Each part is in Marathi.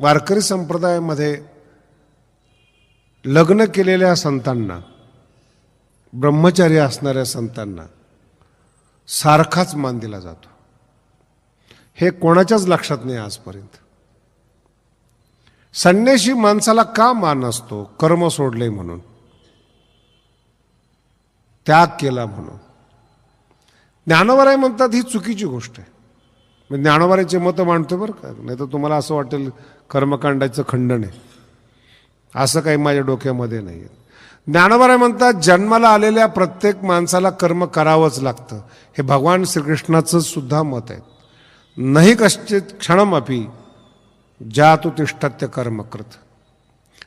वारकरी संप्रदायामध्ये लग्न केलेल्या संतांना ब्रह्मचारी असणाऱ्या संतांना सारखाच मान दिला जातो. हे कोणाच्याच लक्षात नाही आजपर्यंत. संन्याशी माणसाला का मान असतो? कर्म सोडले म्हणून. त्याग केला म्हणून. ज्ञानोबाराय म्हणतात ही चुकीची गोष्ट आहे. मी ज्ञानोबारायचे मतं मांडतो बरं का? नाही तर तुम्हाला असं वाटेल कर्मकांडाचं खंडन आहे. असं काही माझ्या डोक्यामध्ये नाही आहे. ज्ञानोबाराय म्हणतात जन्माला आलेल्या प्रत्येक माणसाला कर्म करावंच लागतं. हे भगवान श्रीकृष्णाचं सुद्धा मत आहे. नाही कश्चित क्षणमपी जातु तिष्ठत्य कर्मकृत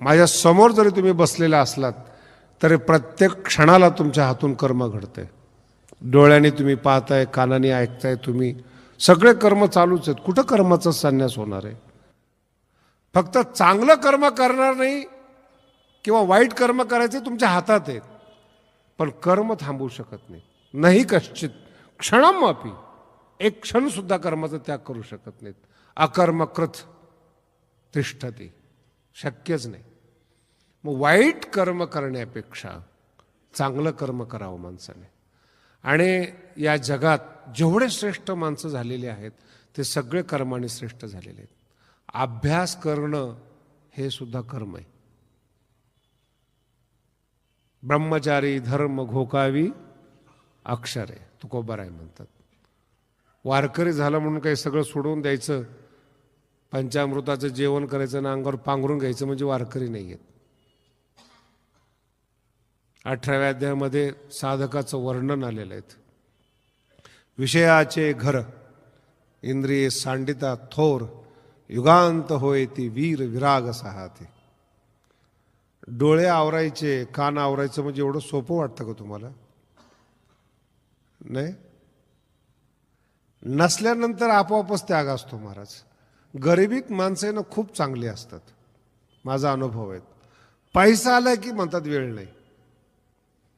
माझ्यासमोर जरी तुम्ही बसलेला असलात तरी प्रत्येक क्षणाला तुमच्या हातून कर्म घडतंय. डोळ्याने तुम्ही पाहताय कानाने ऐकताय तुम्ही. सगळे कर्म चालूच आहेत. कुठं कर्माचा संन्यास होणार आहे? फक्त चांगलं कर्म करणार नाही किंवा वाईट कर्म करायचे तुमच्या हातात आहेत. पण कर्म थांबवू शकत नाही. नाही कश्चित. क्षणमापी एक क्षणसुद्धा कर्माचा त्याग करू शकत नाहीत. अकर्मकृत तिष्ठती. शक्यच नाही. मग वाईट कर्म करण्यापेक्षा चांगलं कर्म करावं माणसाने. आणि या जगात जेवढे श्रेष्ठ माणसं झालेली आहेत ते सगळे कर्माने श्रेष्ठ झालेले आहेत. अभ्यास करणं हे सुद्धा कर्म आहे. ब्रह्मचारी धर्म घोकावी अक्षर आहे. तुकोबाराय म्हणतात. वारकरी झालं म्हणून काही सगळं सोडून द्यायचं पंचामृताचं जेवण करायचं ना अंगावर पांघरून घ्यायचं म्हणजे वारकरी नाही आहेत अठराव्या अध्यायामध्ये साधकाचं वर्णन आलेलं आहे. विषयाचे घर इंद्रिये सांडिता थोर युगांत होय ती वीर विराग सहाते. डोळे आवरायचे कान आवरायचं म्हणजे एवढं सोपं वाटतं का तुम्हाला? नाही? नसल्यानंतर आपोआपच त्याग असतो महाराज. गरिबीत माणसं खूप चांगली असतात. माझा अनुभव आहे. पैसा आला की म्हणतात वेळ नाही.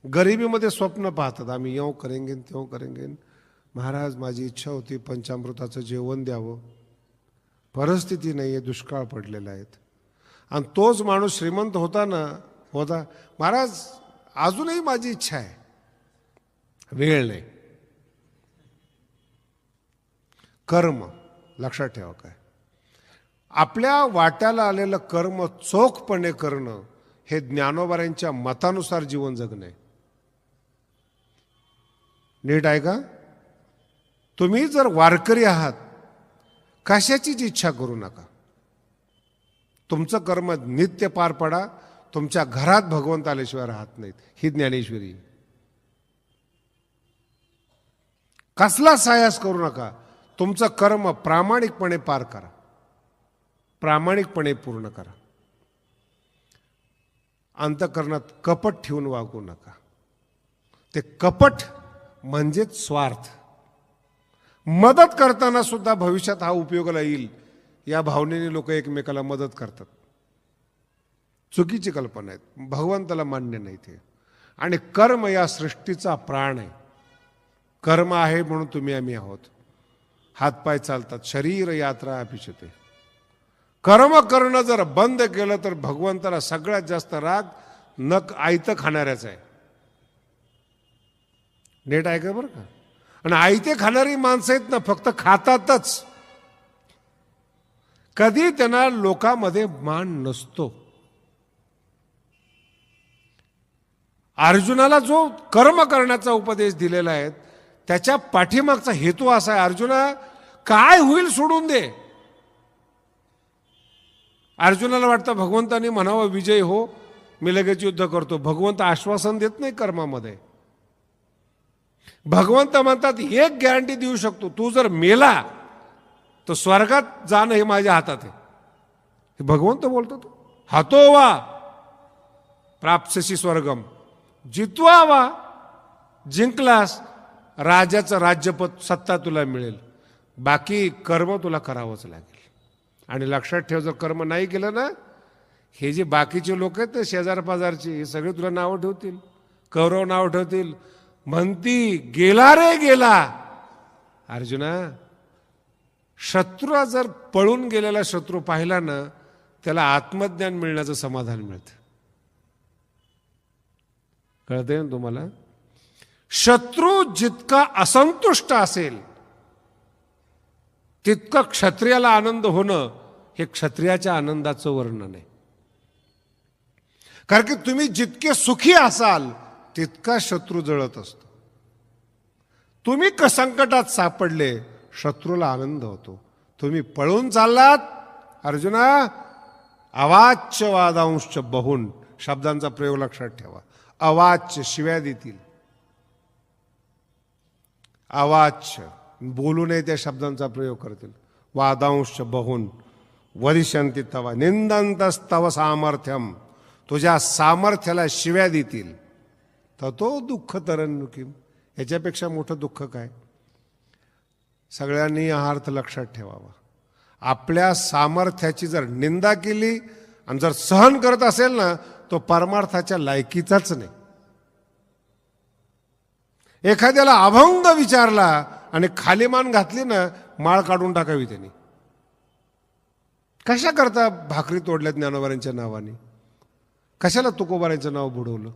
गरिबीमध्ये स्वप्न पाहतात. आम्ही येऊ करेंगे तेव्हा करेंगे महाराज माझी इच्छा होती पंचामृताचं जेवण द्यावं. परिस्थिती नाही आहे दुष्काळ पडलेला आहेत आणि तोच माणूस श्रीमंत होता ना होता. महाराज अजूनही माझी इच्छा आहे. वेळ नाही. कर्म लक्षात ठेवा काय. आपल्या वाट्याला आलेलं कर्म चोखपणे करणं हे ज्ञानोबाऱ्यांच्या मतानुसार जीवन जगणे नीट आहे का? तुम्ही जर वारकरी आहात कशाचीच इच्छा करू नका. तुमचं कर्म नित्य पार पडा तुमच्या घरात भगवंत आल्याशिवाय राहत नाहीत. ही ज्ञानेश्वरी. कसला सायास करू नका. तुमचं कर्म प्रामाणिकपणे पार करा. प्रामाणिकपणे पूर्ण करा. अंतकरणात कपट ठेवून वागू नका. ते कपट म्हणजेच स्वार्थ. मदत करताना सुद्धा भविष्यात हा उपयोगाला येईल या भावनेने लोक एकमेकाला मदत करतात. चुकीची कल्पना आहेत. भगवंताला मान्य नाही ते आणि कर्म या सृष्टीचा प्राण आहे. कर्म आहे म्हणून तुम्ही आम्ही आहोत. हातपाय चालतात. शरीर यात्रा अपिशते कर्म करणं जर बंद केलं तर भगवंताला सगळ्यात जास्त राग नक आयतं खाणाऱ्याचा आहे. नेट आहे का बरं का? आणि आयते खाणारी माणसं आहेत ना फक्त खातातच. कधी त्यांना लोकांमध्ये मान नसतो. अर्जुनाला जो कर्म करण्याचा उपदेश दिलेला आहे त्याच्या पाठीमागचा हेतू असा आहे अर्जुना काय होईल सोडून दे. अर्जुनाला वाटतं भगवंताने म्हणावं विजय हो मी लगेच युद्ध करतो. भगवंत आश्वासन देत नाही कर्मामध्ये. भगवंत म्हणतात एक गॅरंटी देऊ शकतो. तू जर मेला तर स्वर्गात जाणं हे माझ्या हातात आहे. हे भगवंत बोलतो तू. हातो वा प्राप्सशी स्वर्गम. जितवा वा जिंकलास राजाचं राज्यपद सत्ता तुला मिळेल. बाकी कर्म तुला करावंच लागेल. आणि लक्षात ठेव जर कर्म नाही केलं ना हे जे बाकीचे लोक आहेत ते शेजार पाजारचे हे सगळे तुला नावं ठेवतील. कौरव नाव ठेवतील. म्हणती गेला रे गेला. अर्जुना शत्रू जर पळून गेलेला शत्रू पाहिला ना त्याला आत्मज्ञान मिळण्याचं समाधान मिळतं. कळते ना तुम्हाला? शत्रू जितका असंतुष्ट असेल तितकं क्षत्रियाला आनंद होणं हे क्षत्रियाच्या आनंदाचं वर्णन आहे. कारण की तुम्ही जितके सुखी असाल तितका शत्रू जळत असतो. तुम्ही क संकटात सापडले शत्रूला आनंद होतो. तुम्ही पळून चाललात अर्जुना अवाच्य वादांश बहुन शब्दांचा प्रयोग लक्षात ठेवा. अवाच्य शिव्या देतील. अवाच्य बोलू नये त्या शब्दांचा प्रयोग करतील. वादांश बहुन वरिष्यंती तवा निंदंतस्तव सामर्थ्यम तुझ्या सामर्थ्याला शिव्या देतील. तो दुःख तरन्नुकीम याच्यापेक्षा मोठं दुःख काय? सगळ्यांनी हा अर्थ लक्षात ठेवावा. आपल्या सामर्थ्याची जर निंदा केली आणि जर सहन करत असेल ना तो परमार्थाच्या लायकीचाच नाही. एखाद्याला अभंग विचारला आणि खाली मान घातली ना माळ काढून टाकावी त्यांनी. कशा करता भाकरी तोडल्या ज्ञानोबारांच्या नावाने? कशाला तुकोबारांचं नाव बुडवलं?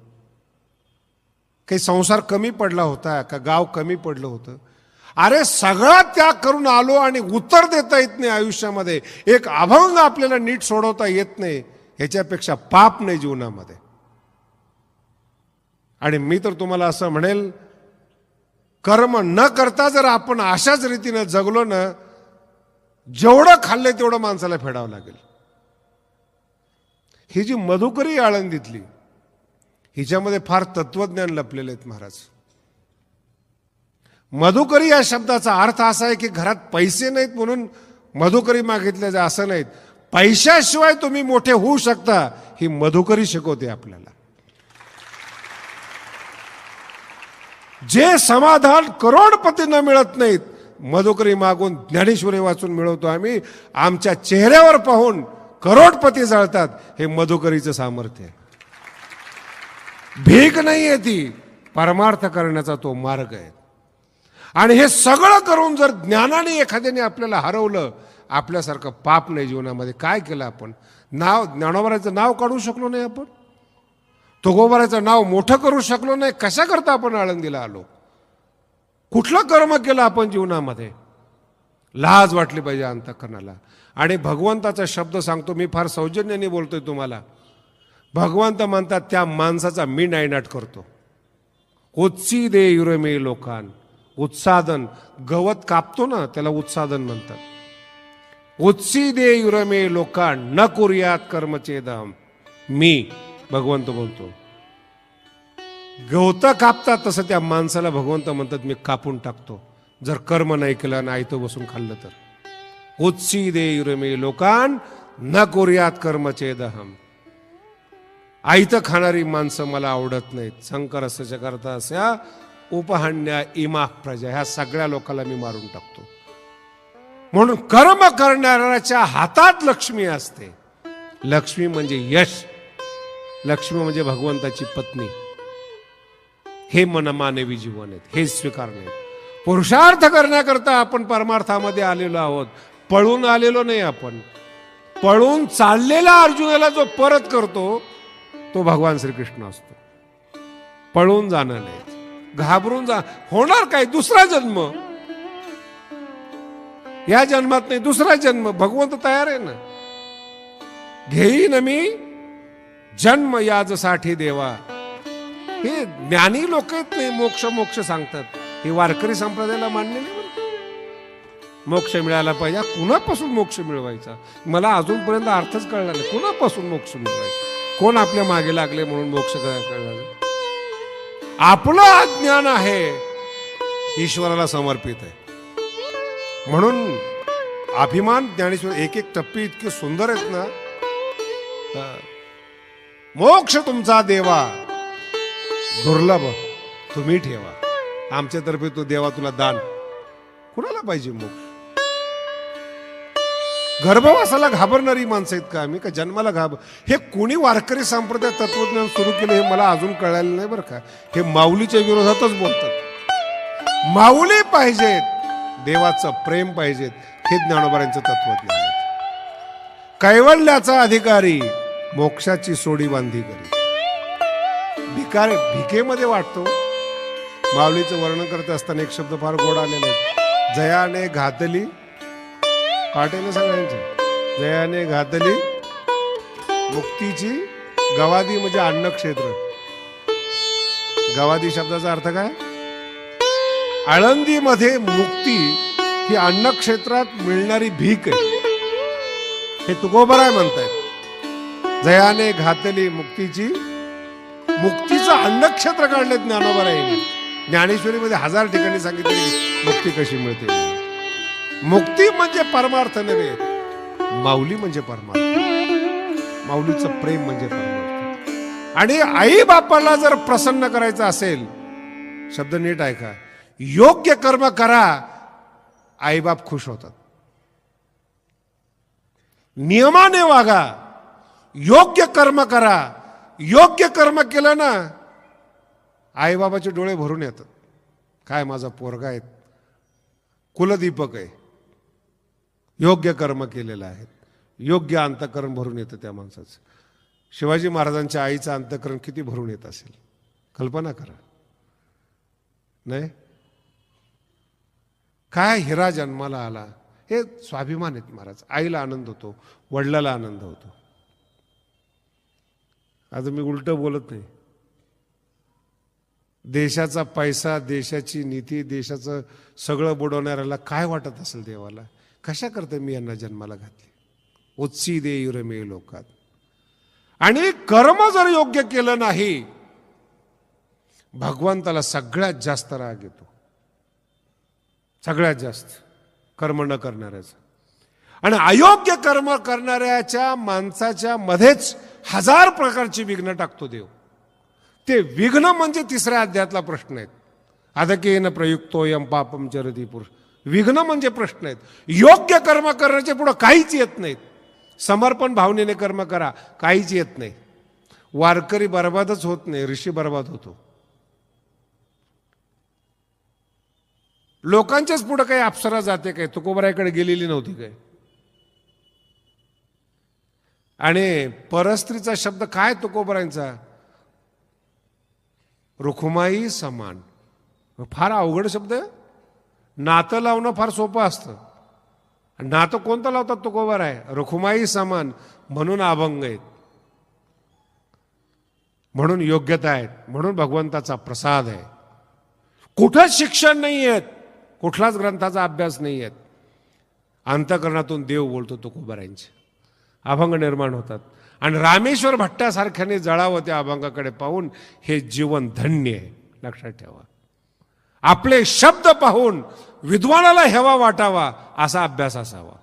काही संसार कमी पडला होता का गाव कमी पडलं होतं. अरे सगळा त्याग करून आलो आणि उत्तर देता येत नाही आयुष्यामध्ये. एक अभंग आपल्याला नीट सोडवता येत नाही. ह्याच्यापेक्षा पाप नाही जीवनामध्ये. आणि मी तर तुम्हाला असं म्हणेल कर्म न करता जर आपण अशाच रीतीनं जगलो ना जेवढं खाल्लं तेवढं माणसाला फेडावं लागेल. ही जी मधुकरी आळंदीतली हिच्यामध्ये फार तत्वज्ञान लपलेले आहेत महाराज. मधुकरी या शब्दाचा अर्थ असा आहे की घरात पैसे नाहीत म्हणून मधुकरी मागितले जा असं नाहीत. पैशाशिवाय तुम्ही मोठे होऊ शकता ही मधुकरी शिकवते आपल्याला. जे समाधान करोडपतींना मिळत नाहीत मधुकरी मागून ज्ञानेश्वरी वाचून मिळवतो आम्ही. आमच्या चेहऱ्यावर पाहून करोडपती जळतात हे मधुकरीचं सामर्थ्य आहे. भीक नाही आहे ती. परमार्थ करण्याचा तो मार्ग आहे. आणि हे सगळं करून जर ज्ञानाने एखाद्याने आपल्याला हरवलं आपल्यासारखं पाप नाही जीवनामध्ये. काय केलं आपण? नाव ज्ञानोबराचं नाव काढू शकलो नाही आपण? तुकोबाराचं नाव मोठं करू शकलो नाही. कशाकरता आपण आळंदीला आलो? कुठलं कर्म केलं आपण जीवनामध्ये? लाज वाटली पाहिजे अंतकरणाला. आणि भगवंताचा शब्द सांगतो मी फार सौजन्याने बोलतोय तुम्हाला. भगवंत म्हणतात त्या माणसाचा मी नायनाट करतो. उत्सी दे युरमे लोकान. उत्सादन. गवत कापतो ना त्याला उत्सादन म्हणतात. उत्सी दे युरमे लोकान. न कुर्यात कर्मचेदम. मी भगवंत बोलतो. गवतं कापतात तसं त्या माणसाला भगवंत म्हणतात मी कापून टाकतो. जर कर्म नाही केलं आणि आयतं बसून खाल्लं तर. उत्सी दे युरमे लोकान. न कुर्यात कर्मचेदहम आयतं खाणारी माणसं मला आवडत नाहीत. शंकर असं करता अशा उपहाण्या इमा प्रजा ह्या सगळ्या लोकांना मी मारून टाकतो. म्हणून कर्म करणाऱ्याच्या हातात लक्ष्मी असते. लक्ष्मी म्हणजे यश. लक्ष्मी म्हणजे भगवंताची पत्नी. हे मनमानवी जीवन आहेत हे स्वीकारणे पुरुषार्थ करण्याकरता आपण परमार्थामध्ये आलेलो आहोत. पळून आलेलो नाही आपण. पळून चाललेला अर्जुनाला जो परत करतो तो भगवान श्रीकृष्ण असतो. पळून जाणार नाही. घाबरून जा. होणार काय? दुसरा जन्म. या जन्मात नाही दुसरा जन्म. भगवंत तयार आहे ना. घेईन मी जन्म याजसाठी देवा. हे ज्ञानी लोक आहेत नाही मोक्ष मोक्ष सांगतात. हे वारकरी संप्रदायाला मान्य नाही मोक्ष मिळायला पाहिजे. कुणापासून मोक्ष मिळवायचा? मला अजूनपर्यंत अर्थच कळला नाही. कुणापासून मोक्ष मिळवायचा? कोण आपल्या मागे लागले म्हणून मोक्ष आपलं अज्ञान आहे. ईश्वराला समर्पित आहे. म्हणून अभिमान ज्ञानेश्वर एक एक टप्पी इतके सुंदर आहेत ना? मोक्ष तुमचा देवा. दुर्लभ. तुम्ही ठेवा. आमच्यातर्फे तो देवा तुला दान. कुणाला पाहिजे मोक्ष? गर्भवासाला घाबरणारी माणसं आहेत का आम्ही? का जन्माला घाबर हे कोणी वारकरी संप्रदाय तत्वज्ञान सुरू केलं हे मला अजून कळालं नाही बरं का? हे माऊलीच्या विरोधातच बोलतात. माऊली पाहिजेत. देवाचं प्रेम पाहिजेत. हे ज्ञानोबारांचं तत्वज्ञान आहे. कैवल्याचा अधिकारी मोक्षाची सोडी बांधी करी भिकार भिकेमध्ये वाटतो. माऊलीचं वर्णन करत असताना एक शब्द फार गोड आलेला आहे. जयाने घातली काटे ना जयाने घातली मुक्तीची गवादी म्हणजे अन्न क्षेत्र गवादी शब्दाचा अर्थ काय? आळंदीमध्ये मुक्ती ही अन्न क्षेत्रात मिळणारी भीक आहे. हे तुकोबराय म्हणतायत. जयाने घातली मुक्तीची मुक्तीचं अन्नक्षेत्र काढले ज्ञानोबरायने. ज्ञानेश्वरीमध्ये हजार ठिकाणी सांगितले मुक्ती कशी मिळते. मुक्ती म्हणजे परमार्थ नव्हे. माऊली म्हणजे परमार्थ. माऊलीचं प्रेम म्हणजे परमार्थ. आणि आई बापाला जर प्रसन्न करायचं असेल शब्द नीट ऐका. योग्य कर्म करा आईबाप खुश होतात. नियमाने वागा योग्य कर्म करा. योग्य कर्म केलं ना आईबाबाचे डोळे भरून येतात. काय माझा पोरगा आहे? कुलदीपक आहे. योग्य कर्म केलेलं आहे. योग्य अंतकरण भरून येतं त्या माणसाचं. शिवाजी महाराजांच्या आईचं अंतकरण किती भरून येत असेल? कल्पना करा. नाही? काय हिरा जन्माला आला? हे स्वाभिमान आहेत महाराज. आईला आनंद होतो वडिलाला आनंद होतो. आज मी उलट बोलत नाही. देशाचा पैसा देशाची नीती देशाचं सगळं बुडवणाऱ्याला काय वाटत असेल देवाला? कशाकरता मी यांना जन्माला घातली? उत्सी दे युरमे लोकात. आणि कर्म जर योग्य केलं नाही भगवंताला सगळ्यात जास्त राग येतो. सगळ्यात जास्त. कर्म न करणाऱ्याचा. आणि अयोग्य कर्म करणाऱ्याच्या माणसाच्या मध्येच हजार प्रकारची विघ्न टाकतो देव. ते विघ्न म्हणजे तिसऱ्या अध्यायातला प्रश्न आहेत अधकेन प्रयुक्तोयम पापम चरती पुरुष. विघ्न म्हणजे प्रश्न आहेत. योग्य कर्म करण्याचे पुढं काहीच येत नाहीत. समर्पण भावनेने कर्म करा काहीच येत नाही. वारकरी बर्बादच होत नाही ऋषी बर्बाद होतो. लोकांच्याच पुढं काही अप्सरा जाते काय? तुकोबरायकडे गेलेली नव्हती काय? आणि परस्त्रीचा शब्द काय तुकोबरायांचा? रुखुमाई समान. फार अवघड शब्द आहे. नातं लावणं फार सोपं असतं. नातं कोणतं लावतात तुकोबर आहे? रखुमाई समान म्हणून अभंग आहेत. म्हणून योग्यता आहेत. म्हणून भगवंताचा प्रसाद आहे. कुठंच शिक्षण नाही आहेत. कुठलाच ग्रंथाचा अभ्यास नाही आहेत. अंतकरणातून देव बोलतो तुकोबरायांचे अभंग निर्माण होतात. आणि रामेश्वर भट्टासारख्याने जळावं त्या अभंगाकडे पाहून हे जीवन धन्य आहे. लक्षात ठेवा. आपले शब्द पाहून विद्वानाला हेवा वाटावा असा अभ्यास असावा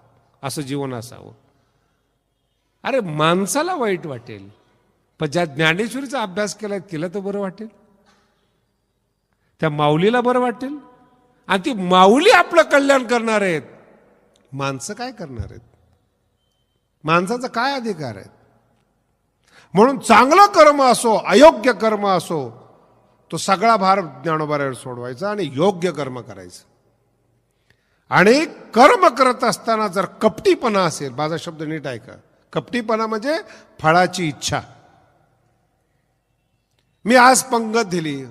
असं जीवन असावं. अरे माणसाला वाईट वाटेल पण ज्या ज्ञानेश्वरीचा अभ्यास केलाय तिला तर बरं वाटेल. त्या माऊलीला बरं वाटेल. आणि ती माऊली आपलं कल्याण करणार आहेत. माणसं काय करणार आहेत? माणसाचा काय अधिकार आहे म्हणून चांगलं कर्म असो अयोग्य कर्म असो तो सगळा भार ज्ञानोबाऱ्यावर सोडवायचा आणि योग्य कर्म करायचं. आणि कर्म करत असताना जर कपटीपणा असेल माझा शब्द नीट ऐका. कपटीपणा म्हणजे फळाची इच्छा. मी आज पंगत दिली.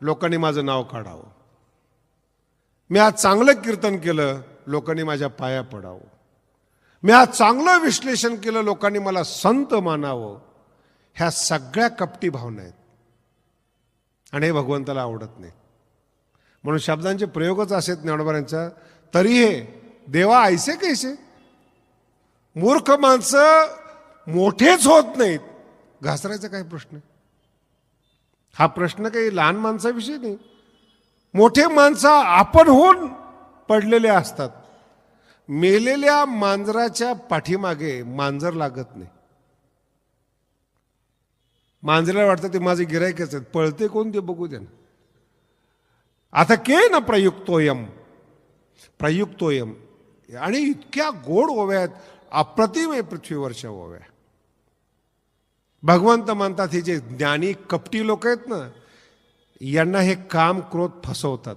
लोकांनी माझं नाव काढावं. मी आज चांगलं कीर्तन केलं लोकांनी माझ्या पाया पडावं. मी आज चांगलं विश्लेषण केलं लोकांनी मला संत मानावं. ह्या सगळ्या कपटी भावना आहेत. आणि हे भगवंताला आवडत नाही. म्हणून शब्दांचे प्रयोगच असेत ज्ञानोबारांच्या तरी हे देवा ऐसे कैसे? मूर्ख माणसं मोठेच होत नाहीत. घासरायचा काय प्रश्न? हा प्रश्न काही लहान माणसाविषयी नाही. मोठे माणसं आपण होऊन पडलेले असतात. मेलेल्या मांजराच्या पाठीमागे मांजर लागत नाही. मांजरेला वाटतं ते माझे गिरायकच आहेत पळते कोण ते बघू द्या ना आता के ना प्रयुक्तोयम? प्रयुक्तोयम. आणि इतक्या गोड ओव्या आहेत अप्रतिम आहे पृथ्वीवरच्या ओव्या. भगवंत म्हणतात हे जे ज्ञानी कपटी लोक आहेत ना यांना हे काम क्रोध फसवतात.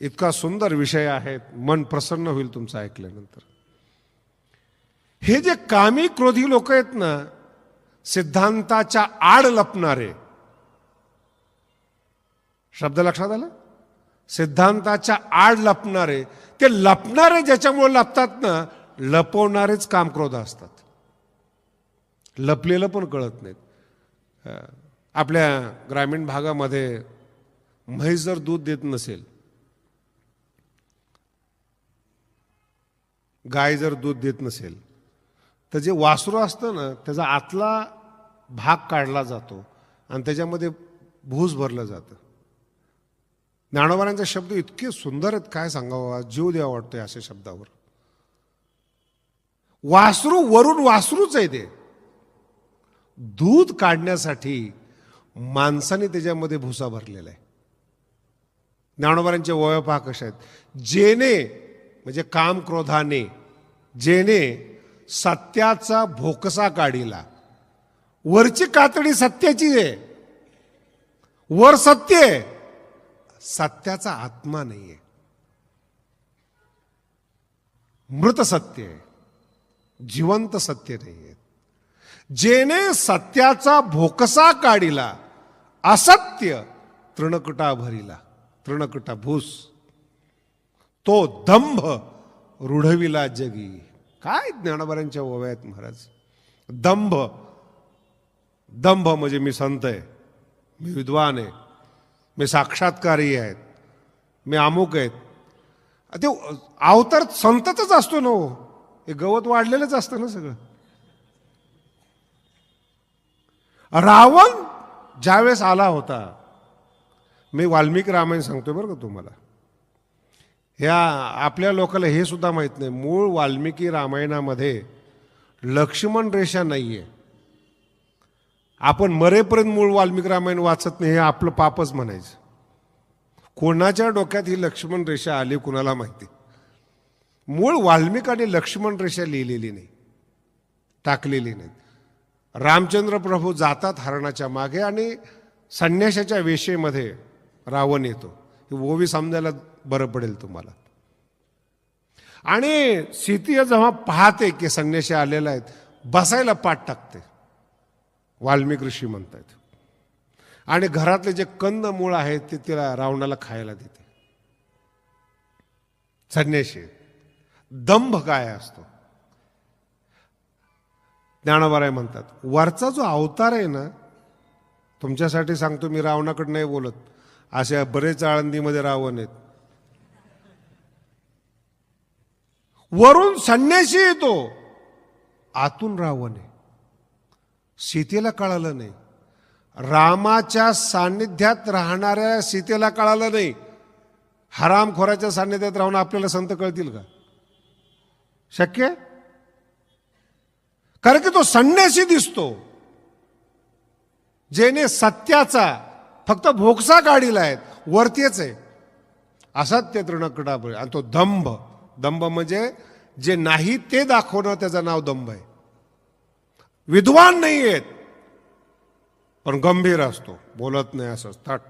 इतका सुंदर विषय आहे मन प्रसन्न होईल तुमचं ऐकल्यानंतर. हे जे कामी क्रोधी लोक आहेत ना सिद्धांताच्या आड लपणारे. शब्द लक्षात आला? सिद्धांताच्या आड लपणारे. ते लपणारे ज्याच्यामुळे लपतात ना लपवणारेच कामक्रोध असतात. लपलेलं पण कळत नाहीत. आपल्या ग्रामीण भागामध्ये म्हैस जर दूध देत नसेल गाय जर दूध देत नसेल तर जे वासरू असतं ना त्याचा आतला भाग काढला जातो आणि त्याच्यामध्ये भूस भरलं जातं. ज्ञानोबारांचे शब्द इतके सुंदर आहेत काय सांगावा जीव द्यावा वाटतोय अशा शब्दावर. वासरू वरून वासरूच आहे ते. दूध काढण्यासाठी माणसाने त्याच्यामध्ये भुसा भरलेला आहे. ज्ञानोबारांचे वय पहा कशा आहेत? जेने म्हणजे काम क्रोधाने जेने सत्याचा भोकसा काढिला. वरची कातडी सत्याची आहे. वर सत्य आहे. सत्याचा आत्मा नाहीये मृत सत्य आहे. जिवंत सत्य नाहीये जेने सत्याचा भोकसा काढिला असत्य तृणकुटा भरिला. तृणकुटा भूस. तो दंभ रुढविला जगी. काय ज्ञानोबाऱ्यांच्या ओव्या आहेत महाराज? दंभ. दंभ म्हणजे मी संत आहे मी विद्वान आहे मी साक्षात्कारी आहेत मी अमुक आहेत. ते अवतार संतच असतो ना हो. हे गवत वाढलेलंच असतं ना सगळं. रावण ज्यावेळेस आला होता मी वाल्मिकी रामायण सांगतोय बरं का तुम्हाला. ह्या आपल्या लोकांना हे सुद्धा माहीत नाही. मूळ वाल्मिकी रामायणामध्ये लक्ष्मण रेषा नाही आहे आपण मरेपर्यंत मूळ वाल्मिकी रामायण वाचत नाही हे आपलं पापच म्हणायचं. कोणाच्या डोक्यात ही लक्ष्मण रेषा आली कुणाला माहिती? मूळ वाल्मिकाने लक्ष्मण रेषा लिहिलेली नाही. टाकलेली नाही. रामचंद्र प्रभू जातात हरणाच्या मागे आणि संन्याशाच्या वेशेमध्ये रावण येतो. ही ओवी समजायला बरं पडेल तुम्हाला. आणि सीतीय जेव्हा पाहते की संन्याशी आलेला आहेत बसायला पाठ टाकते. वाल्मिक ऋषी म्हणतायत. आणि घरातले जे कंद मूळ आहेत ते तिला रावणाला खायला देते. संन्याशी दंभ काय असतो? ज्ञानोबाराय म्हणतात वरचा जो अवतार आहे ना तुमच्यासाठी सांगतो मी रावणाकडे नाही बोलत. अशा बरेच आळंदीमध्ये रावण आहेत. वरून संन्यासी येतो. आतून रावण. आहे सीतेला कळालं नाही. रामाच्या सान्निध्यात राहणाऱ्या सीतेला कळालं नाही. हरामखोराच्या सान्निध्यात राहून आपल्याला संत कळतील का? शक्य? कारण की तो संन्यासी दिसतो. जेने सत्याचा फक्त भोगसा गाडीला आहेत वरतीच आहे. असत्य तृणकडा आणि तो दंभ. दंभ म्हणजे जे नाही ते दाखवणं त्याचं नाव दंभ आहे. विद्वान नाही आहेत पण गंभीर असतो बोलत नाही असं थट.